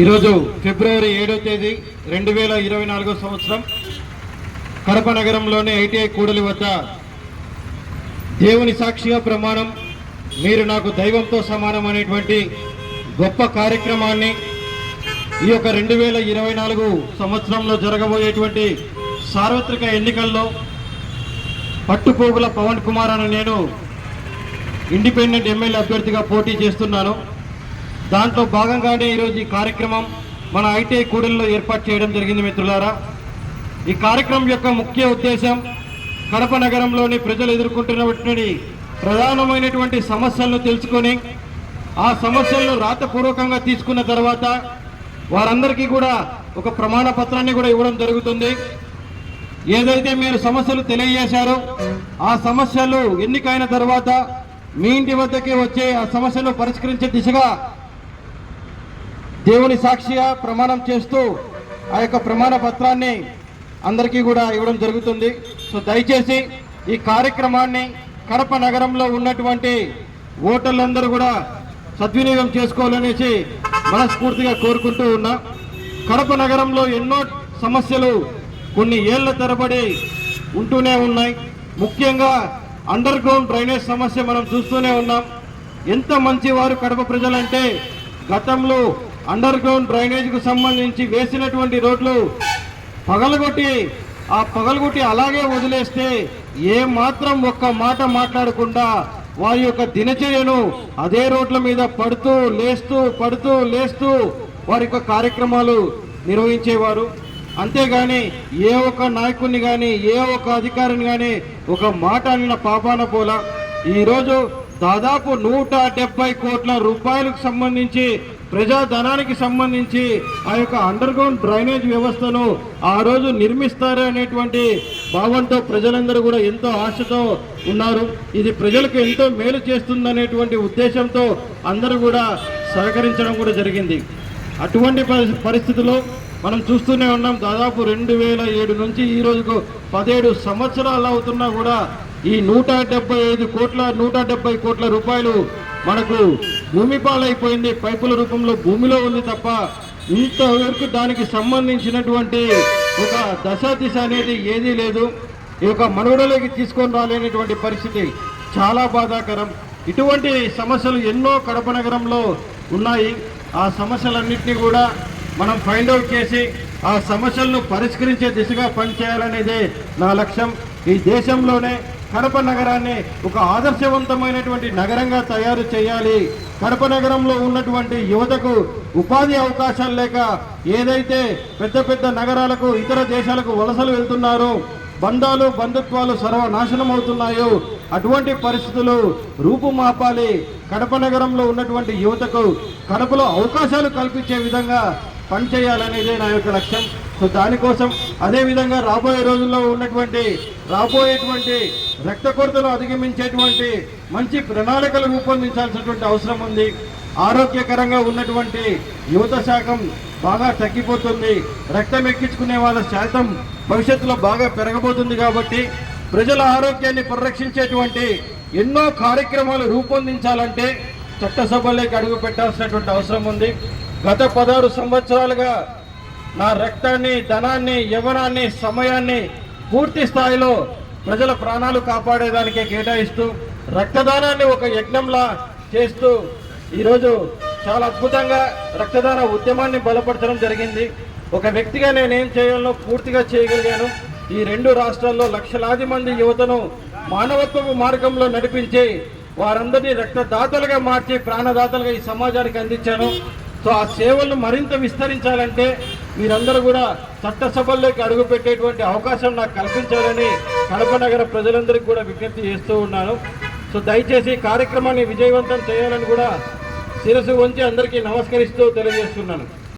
ఈరోజు ఫిబ్రవరి ఏడో తేదీ రెండు వేల ఇరవై నాలుగో సంవత్సరం కడప నగరంలోని ఐటీఐ కూడలి వద్ద దేవుని సాక్షిగా ప్రమాణం మీరు నాకు దైవంతో సమానం అనేటువంటి గొప్ప కార్యక్రమాన్ని ఈ యొక్క రెండు వేల ఇరవై నాలుగు సంవత్సరంలో జరగబోయేటువంటి సార్వత్రిక ఎన్నికల్లో పట్టుపోగుల పవన్ కుమార్ అని నేను ఇండిపెండెంట్ ఎమ్మెల్యే అభ్యర్థిగా పోటీ చేస్తున్నాను. దాంట్లో భాగంగానే ఈరోజు ఈ కార్యక్రమం మన ఐటీఐ కూడలిలో ఏర్పాటు చేయడం జరిగింది మిత్రులారా. ఈ కార్యక్రమం యొక్క ముఖ్య ఉద్దేశం కడప నగరంలోని ప్రజలు ఎదుర్కొంటున్నటువంటి ప్రధానమైనటువంటి సమస్యలను తెలుసుకొని ఆ సమస్యలను రాతపూర్వకంగా తీసుకున్న తర్వాత వారందరికీ కూడా ఒక ప్రమాణ పత్రాన్ని కూడా ఇవ్వడం జరుగుతుంది. ఏదైతే మీరు సమస్యలు తెలియజేశారో ఆ సమస్యలు ఎన్నికైన తర్వాత మీ ఇంటి వద్దకే వచ్చే ఆ సమస్యను పరిష్కరించే దిశగా దేవుని సాక్షిగా ప్రమాణం చేస్తూ ఆ యొక్క ప్రమాణ పత్రాన్ని అందరికీ కూడా ఇవ్వడం జరుగుతుంది. సో దయచేసి ఈ కార్యక్రమాన్ని కడప నగరంలో ఉన్నటువంటి ఓటర్లందరూ కూడా సద్వినియోగం చేసుకోవాలనేసి మనస్ఫూర్తిగా కోరుకుంటూ ఉన్నా. కడప నగరంలో ఎన్నో సమస్యలు కొన్ని ఏళ్ళ తరబడి ఉంటూనే ఉన్నాయి. ముఖ్యంగా అండర్ గ్రౌండ్ డ్రైనేజ్ సమస్య మనం చూస్తూనే ఉన్నాం. ఎంత మంచి వారు కడప ప్రజలంటే గతంలో అండర్ గ్రౌండ్ డ్రైనేజ్కు సంబంధించి వేసినటువంటి రోడ్లు పగలగొట్టి ఆ పగలగొట్టి అలాగే వదిలేస్తే ఏ మాత్రం ఒక్క మాట మాట్లాడకుండా వారి యొక్క దినచర్యను అదే రోడ్ల మీద పడుతూ లేస్తూ పడుతూ లేస్తూ వారి యొక్క కార్యక్రమాలు నిర్వహించేవారు. అంతేగాని ఏ ఒక్క నాయకుడిని కానీ ఏ ఒక్క అధికారిని కానీ ఒక మాట అనిన పాపాన పోలా. ఈరోజు దాదాపు నూట డెబ్బై కోట్ల రూపాయలకు సంబంధించి ప్రజాధనానికి సంబంధించి ఆ యొక్క అండర్ గ్రౌండ్ డ్రైనేజ్ వ్యవస్థను ఆ రోజు నిర్మిస్తారు అనేటువంటి భావంతో ప్రజలందరూ కూడా ఎంతో ఆశతో ఉన్నారు. ఇది ప్రజలకు ఎంతో మేలు చేస్తుందనేటువంటి ఉద్దేశంతో అందరూ కూడా సహకరించడం కూడా జరిగింది. అటువంటి పరిస్థితిలో మనం చూస్తూనే ఉన్నాం దాదాపు రెండు వేల ఏడు నుంచి ఈ రోజుకు పదిహేడు సంవత్సరాలు అవుతున్నా కూడా ఈ నూట డెబ్బై ఐదు కోట్ల నూట డెబ్బై కోట్ల రూపాయలు మనకు భూమి పాలైపోయింది పైపుల రూపంలో భూమిలో ఉంది తప్ప ఇంతవరకు దానికి సంబంధించినటువంటి ఒక దశ దిశ అనేది ఏదీ లేదు. ఈ యొక్క మనుగడలోకి తీసుకొని రాలేనటువంటి పరిస్థితి చాలా బాధాకరం. ఇటువంటి సమస్యలు ఎన్నో కడప నగరంలో ఉన్నాయి. ఆ సమస్యలన్నింటినీ కూడా మనం ఫైండ్ అవుట్ చేసి ఆ సమస్యలను పరిష్కరించే దిశగా పనిచేయాలనేదే నా లక్ష్యం. ఈ దేశంలోనే కడప నగరాన్ని ఒక ఆదర్శవంతమైనటువంటి నగరంగా తయారు చేయాలి. కడప నగరంలో ఉన్నటువంటి యువతకు ఉపాధి అవకాశాలు లేక ఏదైతే పెద్ద పెద్ద నగరాలకు ఇతర దేశాలకు వలసలు వెళ్తున్నారో బంధాలు బంధుత్వాలు సర్వనాశనం అవుతున్నాయో అటువంటి పరిస్థితులు రూపుమాపాలి. కడప నగరంలో ఉన్నటువంటి యువతకు కడపలో అవకాశాలు కల్పించే విధంగా పనిచేయాలనేదే నా యొక్క లక్ష్యం. సో దానికోసం అదేవిధంగా రాబోయే రోజుల్లో ఉన్నటువంటి రాబోయేటువంటి రక్త కొరతలు అధిగమించేటువంటి మంచి ప్రణాళికలు రూపొందించాల్సినటువంటి అవసరం ఉంది. ఆరోగ్యకరంగా ఉన్నటువంటి యువత శాతం బాగా తగ్గిపోతుంది. రక్తం ఎక్కించుకునే వాళ్ళ శాతం భవిష్యత్తులో బాగా పెరగబోతుంది కాబట్టి ప్రజల ఆరోగ్యాన్ని పరిరక్షించేటువంటి ఎన్నో కార్యక్రమాలు రూపొందించాలంటే చట్టసభలోకి అడుగు పెట్టాల్సినటువంటి అవసరం ఉంది. గత పదహారు సంవత్సరాలుగా నా రక్తాన్ని ధనాన్ని యవనాన్ని సమయాన్ని పూర్తి స్థాయిలో ప్రజల ప్రాణాలు కాపాడేదానికే కేటాయిస్తూ రక్తదానాన్ని ఒక యజ్ఞంలా చేస్తూ ఈరోజు చాలా అద్భుతంగా రక్తదాన ఉద్యమాన్ని బలపరచడం జరిగింది. ఒక వ్యక్తిగా నేనేం చేయాలో పూర్తిగా చేయగలిగాను. ఈ రెండు రాష్ట్రాల్లో లక్షలాది మంది యువతను మానవత్వపు మార్గంలో నడిపించి వారందరినీ రక్తదాతలుగా మార్చి ప్రాణదాతలుగా ఈ సమాజానికి అందించాను. సో ఆ సేవలను మరింత విస్తరించాలంటే మీరందరూ కూడా చట్టసభల్లోకి అడుగుపెట్టేటువంటి అవకాశం నాకు కల్పించాలని కడప నగర ప్రజలందరికీ కూడా విజ్ఞప్తి చేస్తూ ఉన్నాను. సో దయచేసి కార్యక్రమాన్ని విజయవంతం చేయాలని కూడా శిరసు వంచి అందరికీ నమస్కరిస్తూ తెలియజేస్తున్నాను.